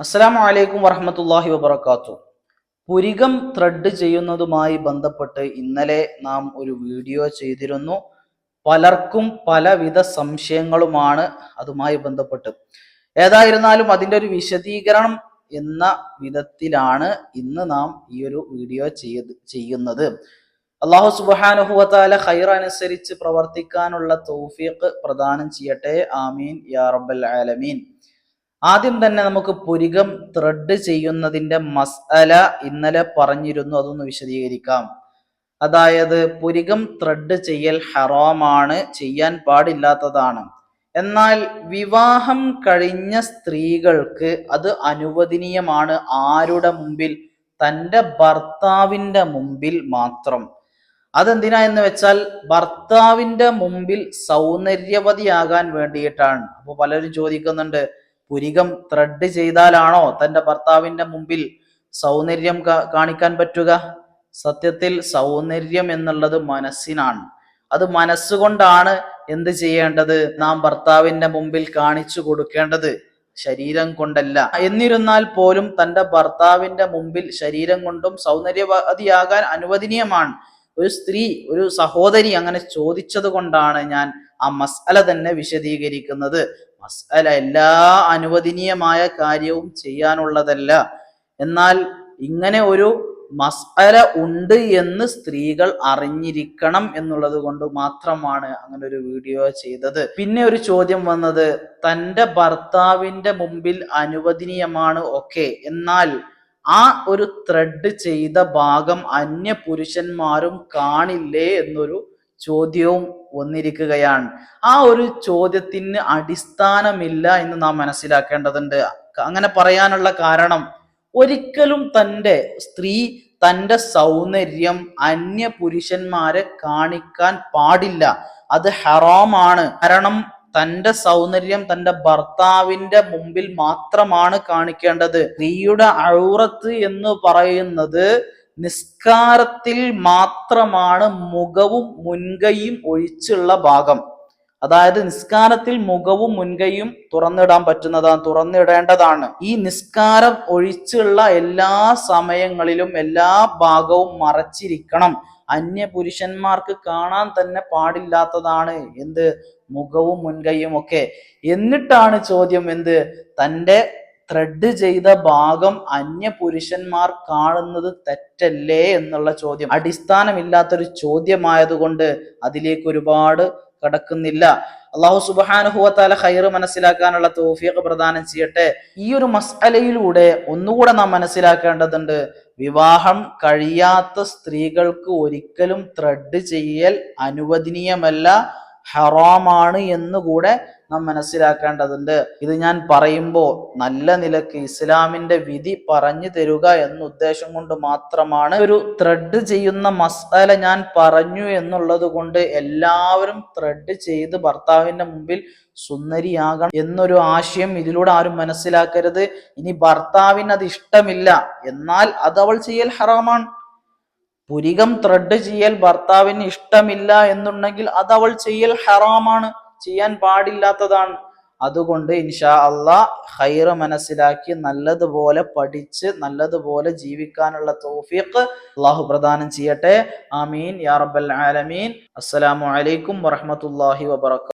അസ്സലാമു അലൈക്കും വറഹമത്തല്ലാഹി വബർക്കാത്തു പുരികം ത്രെഡ് ചെയ്യുന്നതുമായി ബന്ധപ്പെട്ട് ഇന്നലെ നാം ഒരു വീഡിയോ ചെയ്തിരുന്നു. പലർക്കും പലവിധ സംശയങ്ങളുമാണ് അതുമായി ബന്ധപ്പെട്ട്. ഏതായിരുന്നാലും അതിന്റെ ഒരു വിശദീകരണം എന്ന വിധത്തിലാണ് ഇന്ന് നാം ഈ ഒരു വീഡിയോ ചെയ്ത് ചെയ്യുന്നത്. അള്ളാഹു സുബാനുഹുവത്താല ഹൈർ അനുസരിച്ച് പ്രവർത്തിക്കാനുള്ള തൗഫീഖ് പ്രദാനം ചെയ്യട്ടെ. ആമീൻ. യാ റബ്ബൽ ആലമീൻ. ആദ്യം തന്നെ നമുക്ക് പുരികം ത്രെഡ് ചെയ്യുന്നതിന്റെ മസ്അല ഇന്നലെ പറഞ്ഞിരുന്നു അതൊന്ന് വിശദീകരിക്കാം. അതായത് പുരികം ത്രെഡ് ചെയ്യൽ ഹറാമാണ് ചെയ്യാൻ പാടില്ലാത്തതാണ്. എന്നാൽ വിവാഹം കഴിഞ്ഞ സ്ത്രീകൾക്ക് അത് അനുവദനീയമാണ് ആരുടെ മുമ്പിൽ? തന്റെ ഭർത്താവിന്റെ മുമ്പിൽ മാത്രം. അതെന്തിനാ എന്ന് വെച്ചാൽ ഭർത്താവിന്റെ മുമ്പിൽ സൗന്ദര്യവതിയാകാൻ വേണ്ടിയിട്ടാണ്. അപ്പോൾ പലരും ചോദിക്കുന്നുണ്ട് പുരികം ത്രെഡ് ചെയ്താലാണോ തന്റെ ഭർത്താവിന്റെ മുമ്പിൽ സൗന്ദര്യം കാണിക്കാൻ പറ്റുക? സത്യത്തിൽ സൗന്ദര്യം എന്നുള്ളത് മനസ്സിനാണ്. അത് മനസ്സുകൊണ്ടാണ് എന്ത് ചെയ്യേണ്ടത്? നാം ഭർത്താവിന്റെ മുമ്പിൽ കാണിച്ചു കൊടുക്കേണ്ടത് ശരീരം കൊണ്ടല്ല. എന്നിരുന്നാൽ പോലും തന്റെ ഭർത്താവിന്റെ മുമ്പിൽ ശരീരം കൊണ്ടും സൗന്ദര്യവതിയാകാൻ അനുവദനീയമാണ്. ഒരു സ്ത്രീ ഒരു സഹോദരി അങ്ങനെ ചോദിച്ചത് കൊണ്ടാണ് ഞാൻ ആ മസ്അല തന്നെ വിശദീകരിക്കുന്നത്. മസ്അല എല്ലാ അനുവദനീയമായ കാര്യവും ചെയ്യാനുള്ളതല്ല. എന്നാൽ ഇങ്ങനെ ഒരു മസ്അല ഉണ്ട് എന്ന് സ്ത്രീകൾ അറിഞ്ഞിരിക്കണം എന്നുള്ളത് കൊണ്ട് മാത്രമാണ് അങ്ങനെ ഒരു വീഡിയോ ചെയ്തത്. പിന്നെ ഒരു ചോദ്യം വന്നത് തന്റെ ഭർത്താവിന്റെ മുമ്പിൽ അനുവദനീയമാണ് ഓക്കെ എന്നാൽ ആ ഒരു ത്രെഡ് ചെയ്ത ഭാഗം അന്യ പുരുഷന്മാരും കാണില്ലേ എന്നൊരു ചോദ്യവും വന്നിരിക്കുകയാണ്. ആ ഒരു ചോദ്യത്തിന് അടിസ്ഥാനമില്ല എന്ന് നാം മനസ്സിലാക്കേണ്ടതുണ്ട്. അങ്ങനെ പറയാനുള്ള കാരണം ഒരിക്കലും തന്റെ സ്ത്രീ തന്റെ സൗന്ദര്യം അന്യ പുരുഷന്മാരെ കാണിക്കാൻ പാടില്ല. അത് ഹറാമാണ്. കാരണം തന്റെ സൗന്ദര്യം തന്റെ ഭർത്താവിന്റെ മുമ്പിൽ മാത്രമാണ് കാണിക്കേണ്ടത്. സ്ത്രീയുടെ ഔറത്ത് എന്ന് പറയുന്നത് നിസ്കാരത്തിൽ മാത്രമാണ് മുഖവും മുൻകൈയും ഒഴിച്ചുള്ള ഭാഗം. അതായത് നിസ്കാരത്തിൽ മുഖവും മുൻകൈയും തുറന്നിടാൻ പറ്റുന്നതാണ് തുറന്നിടേണ്ടതാണ്. ഈ നിസ്കാരം ഒഴിച്ചുള്ള എല്ലാ സമയങ്ങളിലും എല്ലാ ഭാഗവും മറച്ചിരിക്കണം. അന്യ പുരുഷന്മാർക്ക് കാണാൻ തന്നെ പാടില്ലാത്തതാണ് എന്ത്? മുഖവും മുൻകൈയും ഒക്കെ. എന്നിട്ടാണ് ചോദ്യം എന്ത്? തന്റെ ത്രെഡ് ചെയ്ത ഭാഗം അന്യ പുരുഷന്മാർ കാണുന്നത് തെറ്റല്ലേ എന്നുള്ള ചോദ്യം. അടിസ്ഥാനമില്ലാത്തൊരു ചോദ്യമായതുകൊണ്ട് അതിലേക്ക് ഒരുപാട് കടക്കുന്നില്ല. അള്ളാഹു സുബാനുഹുവത്താല ഹൈർ മനസ്സിലാക്കാനുള്ള തോഫിയൊക്കെ പ്രദാനം ചെയ്യട്ടെ. ഈ ഒരു മസ്അലയിലൂടെ ഒന്നുകൂടെ നാം മനസ്സിലാക്കേണ്ടതുണ്ട്. വിവാഹം കഴിയാത്ത സ്ത്രീകൾക്ക് ഒരിക്കലും ത്രെഡ് ചെയ്യൽ അനുവദനീയമല്ല ഹറാമാണ് എന്നുകൂടെ നാം മനസ്സിലാക്കേണ്ടതുണ്ട്. ഇത് ഞാൻ പറയുമ്പോൾ നല്ല നിലയ്ക്ക് ഇസ്ലാമിന്റെ വിധി പറഞ്ഞു തരുക എന്ന ഉദ്ദേശം കൊണ്ട് മാത്രമാണ് ഒരു ത്രെഡ് ചെയ്യുന്ന മസാല ഞാൻ പറഞ്ഞു എന്നുള്ളത് കൊണ്ട് എല്ലാവരും ത്രെഡ് ചെയ്ത് ഭർത്താവിന്റെ മുമ്പിൽ സുന്ദരിയാകണം എന്നൊരു ആശയം ഇതിലൂടെ ആരും മനസ്സിലാക്കരുത്. ഇനി ഭർത്താവിന് അത് ഇഷ്ടമില്ല. എന്നാൽ അത് അവൾ ചെയ്യൽ ഹറാമാണ്. പുരികം ത്രെഡ് ചെയ്യൽ ഭർത്താവിന് ഇഷ്ടമില്ല എന്നുണ്ടെങ്കിൽ അത് അവൾ ചെയ്യൽ ഹറാമാണ്. ചെയ്യാൻ പാടില്ലാത്തതാണ്. അതുകൊണ്ട് ഇൻഷാ അള്ളാ ഹൈറ് മനസ്സിലാക്കി നല്ലതുപോലെ പഠിച്ച് നല്ലതുപോലെ ജീവിക്കാനുള്ള തോഫീഖ് അള്ളാഹു പ്രദാനം ചെയ്യട്ടെ. ആമീൻ. യാ റബ്ബൽ ആലമീൻ. അസ്സലാമു അലൈക്കും വറഹമത്തല്ലാഹി വബർക്കാത്തു